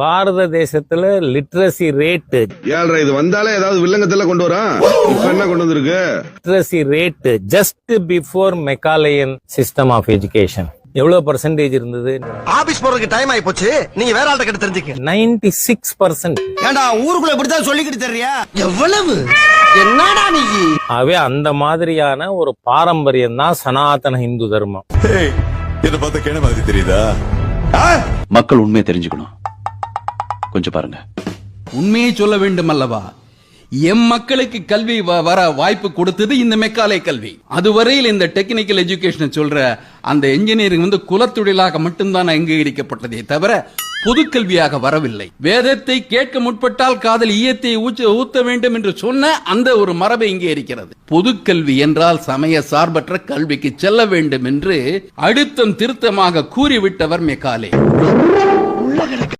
பாரத தேசத்துல literacy rate ஏழ்ரை இது வந்தாலே ஏதாவது வில்லங்கத்துல கொண்டு இப்ப என்ன கொண்டு வந்திருக்கு. Literacy rate just before Macaulayan system of education எவ்வளவு பர்சன்டேஜ் இருந்தது? ஆபீஸ் போறதுக்கு டைம் ஆயி போச்சு நீங்க வேற ஆள்கிட்ட கிட்ட தெரிஞ்சுக்க. நைன்டி சிக்ஸ் பர்சன்ட் ஏண்டா ஊருக்குள்ள இப்படித்தான் சொல்லிக்கிட்டு தெரியா? எவ்வளவு? என்னடா நீ? ஆகவே அந்த மாதிரியான ஒரு பாரம்பரியம் தான் சனாதன இந்து தர்மம். என்ன பார்த்தா கேன மாதிரி தெரியுதா? மக்கள் உண்மையை தெரிஞ்சுக்கணும். கொஞ்சம் பாருங்க. உண்மையை சொல்ல வேண்டும் அல்லவா? எம் மக்களுக்கு கல்வி வர வாய்ப்பு கொடுத்தது இந்த மெக்காலே கல்வி. அதுவரையில் இந்த டெக்னிக்கல் எஜுகேஷன் சொல்ற அந்த இன்ஜினியரிங் வந்து குலத்தொழிலாக மட்டும்தான் அங்கீகரிக்கப்பட்டதே தவிர பொதுக்கல்வியாக வரவில்லை. வேதத்தை கேட்க முற்பட்டால் காதல் ஈயத்தை ஊத்த வேண்டும் என்று சொன்ன அந்த ஒரு மரபு இங்கே இருக்கிறது. பொதுக்கல்வி என்றால் சமய சார்பற்ற கல்விக்கு செல்ல வேண்டும் என்று அழுத்தம் திருத்தமாக கூறிவிட்டவர் மெக்காலே.